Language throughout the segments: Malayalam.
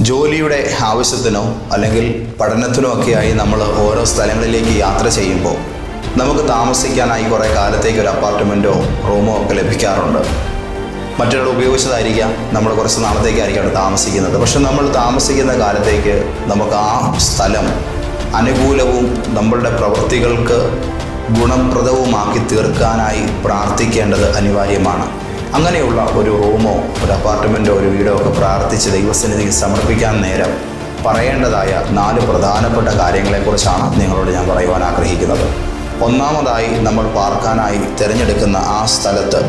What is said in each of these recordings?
ജോലിയുടെ ആവശ്യത്തിനോ അല്ലെങ്കിൽ പഠനത്തിനോ ഒക്കെയായി നമ്മൾ ഓരോ സ്ഥലങ്ങളിലേക്ക് യാത്ര ചെയ്യുമ്പോൾ നമുക്ക് താമസിക്കാനായി കുറേ കാലത്തേക്ക് ഒരു അപ്പാർട്ട്മെന്റോ റൂമോ ഒക്കെ ലഭിക്കാറുണ്ട്. മറ്റൊരാൾ ഉപയോഗിച്ചതായിരിക്കാം നമ്മൾ കുറച്ച് നാളത്തേക്കായിരിക്കും താമസിക്കുന്നത്. പക്ഷെ നമ്മൾ താമസിക്കുന്ന കാലത്തേക്ക് നമുക്ക് ആ സ്ഥലം അനുകൂലവും നമ്മളുടെ പ്രവൃത്തികൾക്ക് ഗുണപ്രദവുമാക്കി തീർക്കാനായി പ്രാർത്ഥിക്കേണ്ടത് അനിവാര്യമാണ്. അങ്ങനെയുള്ള ഒരു റൂമോ ഒരു അപ്പാർട്ട്മെന്റോ ഒരു വീടോ ഒക്കെ പ്രാർത്ഥിച്ച് ദൈവസന്നിധിയിൽ സമർപ്പിക്കാൻ നേരം പറയേണ്ടതായ നാല് പ്രധാനപ്പെട്ട കാര്യങ്ങളെക്കുറിച്ചാണ് നിങ്ങളോട് ഞാൻ പറയുവാൻ ആഗ്രഹിക്കുന്നത്. ഒന്നാമതായി നമ്മൾ പാർക്കാനായി തിരഞ്ഞെടുക്കുന്ന ആ സ്ഥലത്ത്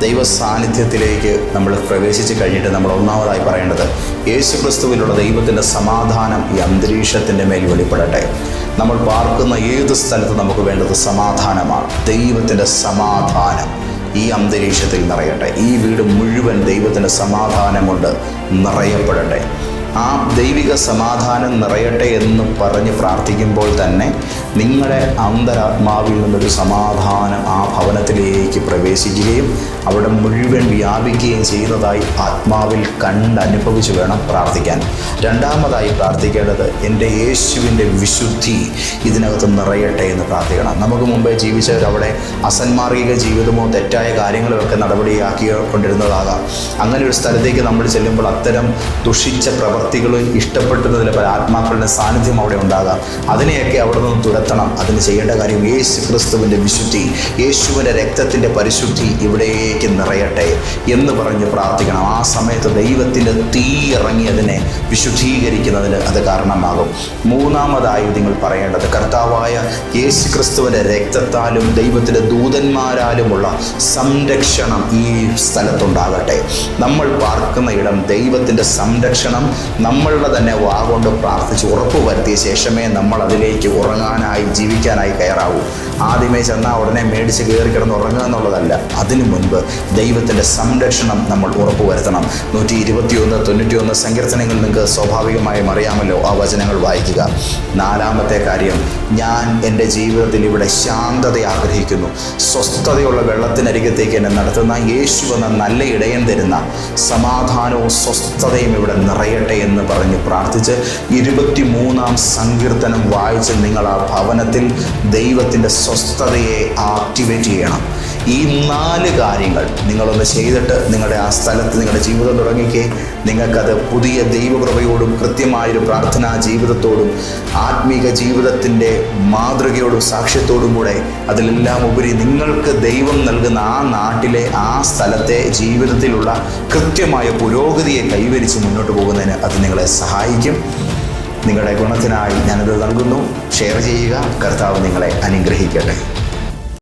ദൈവ സാന്നിധ്യത്തിലേക്ക് നമ്മൾ പ്രവേശിച്ച് കഴിഞ്ഞിട്ട് നമ്മൾ ഒന്നാമതായി പറയേണ്ടത് യേശു ക്രിസ്തുവിലുള്ള ദൈവത്തിന്റെ സമാധാനം ഈ അന്തരീക്ഷത്തിന്റെ മേൽ വെളിപ്പെടട്ടെ. നമ്മൾ പാർക്കുന്ന ഏത് സ്ഥലത്ത് നമുക്ക് വേണ്ടത് സമാധാനമാണ്. ദൈവത്തിന്റെ സമാധാനം. ഈ അന്തരീക്ഷത്തിൽ നിറയട്ടെ. ഈ വീട് മുഴുവൻ ദൈവത്തിന്റെ സമാധാനം കൊണ്ട് നിറയപ്പെടട്ടെ. ആ ദൈവിക സമാധാനം നിറയട്ടെ എന്ന് പറഞ്ഞ് പ്രാർത്ഥിക്കുമ്പോൾ തന്നെ നിങ്ങളുടെ അന്തരാത്മാവിൽ നിന്നൊരു സമാധാനം ആ ഭവനത്തിലേക്ക് പ്രവേശിക്കുകയും അവിടെ മുഴുവൻ വ്യാപിക്കുകയും ചെയ്യുന്നതായി ആത്മാവിൽ കണ്ടനുഭവിച്ച് വേണം പ്രാർത്ഥിക്കാൻ. രണ്ടാമതായി പ്രാർത്ഥിക്കേണ്ടത് എന്റെ യേശുവിന്റെ വിശുദ്ധി ഇതിനകത്ത് നിറയട്ടെ എന്ന് പ്രാർത്ഥിക്കണം. നമുക്ക് മുമ്പേ ജീവിച്ചവർ അവിടെ അസന്മാർഗിക ജീവിതമോ തെറ്റായ കാര്യങ്ങളോ ഒക്കെ നടപടിയാക്കി കൊണ്ടിരുന്നതാകാം അങ്ങനെ ഒരു സ്ഥലത്തേക്ക് നമ്മൾ ചെല്ലുമ്പോൾ അത്തരം ദുഷിച്ച പ്രവർത്തികൾ ഇഷ്ടപ്പെട്ടുന്നതിൽ പല ആത്മാക്കളുടെ സാന്നിധ്യം അവിടെ ഉണ്ടാകാം. അതിനെയൊക്കെ അവിടെ നിന്ന് തുരത്തണം. അതിന് ചെയ്യേണ്ട കാര്യം യേശു ക്രിസ്തുവിന്റെ വിശുദ്ധി യേശുവിന്റെ രക്തത്തിന്റെ പരിശുദ്ധി ഇവിടേക്ക് നിറയട്ടെ എന്ന് പറഞ്ഞ് പ്രാർത്ഥിക്കണം. ആ സമയത്ത് ദൈവത്തിന്റെ തീ ഇറങ്ങിയതിനെ വിശുദ്ധീകരിക്കുന്നതിന് അത് കാരണമാകും. മൂന്നാമതായി നിങ്ങൾ പറയേണ്ടത് കർത്താവായ യേശു ക്രിസ്തുവിന്റെ രക്തത്താലും ദൈവത്തിന്റെ ദൂതന്മാരാലുമുള്ള സംരക്ഷണം ഈ സ്ഥലത്തുണ്ടാകട്ടെ. നമ്മൾ പാർക്കുന്ന ഇടം ദൈവത്തിന്റെ സംരക്ഷണം നമ്മളുടെ തന്നെ വാഗൊണ്ട് പ്രാർത്ഥിച്ച് ഉറപ്പ് വരുത്തിയ ശേഷമേ നമ്മൾ അതിലേക്ക് ഉറങ്ങാനായി ജീവിക്കാനായി കയറാവൂ ആദ്യമേ ചെന്നാൽ ഉടനെ മേടിച്ച് കയറി കിടന്ന് ഉറങ്ങുക എന്നുള്ളതല്ല. അതിനു മുൻപ് ദൈവത്തിന്റെ സംരക്ഷണം നമ്മൾ ഉറപ്പ് വരുത്തണം. നൂറ്റി ഇരുപത്തിയൊന്ന് തൊണ്ണൂറ്റിയൊന്ന് സങ്കീർത്തനങ്ങൾ നിങ്ങൾക്ക് സ്വാഭാവികമായും അറിയാമല്ലോ ആ വചനങ്ങൾ വായിക്കുക. നാലാമത്തെ കാര്യം ഞാൻ എന്റെ ജീവിതത്തിൽ ഇവിടെ ശാന്തത ആഗ്രഹിക്കുന്നു. സ്വസ്ഥതയുള്ള വെള്ളത്തിനരികത്തേക്ക് എന്നെ നടത്തുന്ന യേശു എന്ന നല്ല ഇടയൻ തരുന്ന സമാധാനവും സ്വസ്ഥതയും ഇവിടെ നിറയട്ടെ എന്ന് പറഞ്ഞ് പ്രാർത്ഥിച്ച് ഇരുപത്തി മൂന്നാം സങ്കീർത്തനം വായിച്ച് നിങ്ങൾ ആ ഭവനത്തിൽ ദൈവത്തിന്റെ സ്വസ്ഥതയെ ആക്ടിവേറ്റ് ചെയ്യണം. ഈ നാല് കാര്യങ്ങൾ നിങ്ങളൊന്ന് ചെയ്തിട്ട് നിങ്ങളുടെ ആ സ്ഥലത്ത് നിങ്ങളുടെ ജീവിതം തുടങ്ങിക്കേ. നിങ്ങൾക്കത് പുതിയ ദൈവകൃപയോടും കൃത്യമായൊരു പ്രാർത്ഥനാ ജീവിതത്തോടും ആത്മീക ജീവിതത്തിന്റെ മാതൃകയോടും സാക്ഷ്യത്തോടും കൂടെ അതിലെല്ലാം ഉപരി നിങ്ങൾക്ക് ദൈവം നൽകുന്ന ആ നാട്ടിലെ ആ സ്ഥലത്തെ ജീവിതത്തിലുള്ള കൃത്യമായ പുരോഗതിയെ കൈവരിച്ച് മുന്നോട്ട് പോകുന്നതിന് അത് നിങ്ങളെ സഹായിക്കും. നിങ്ങളുടെ ഗുണത്തിനായി ഞാനത് നൽകുന്നു. ഷെയർ ചെയ്യുക. കർത്താവ് നിങ്ങളെ അനുഗ്രഹിക്കട്ടെ.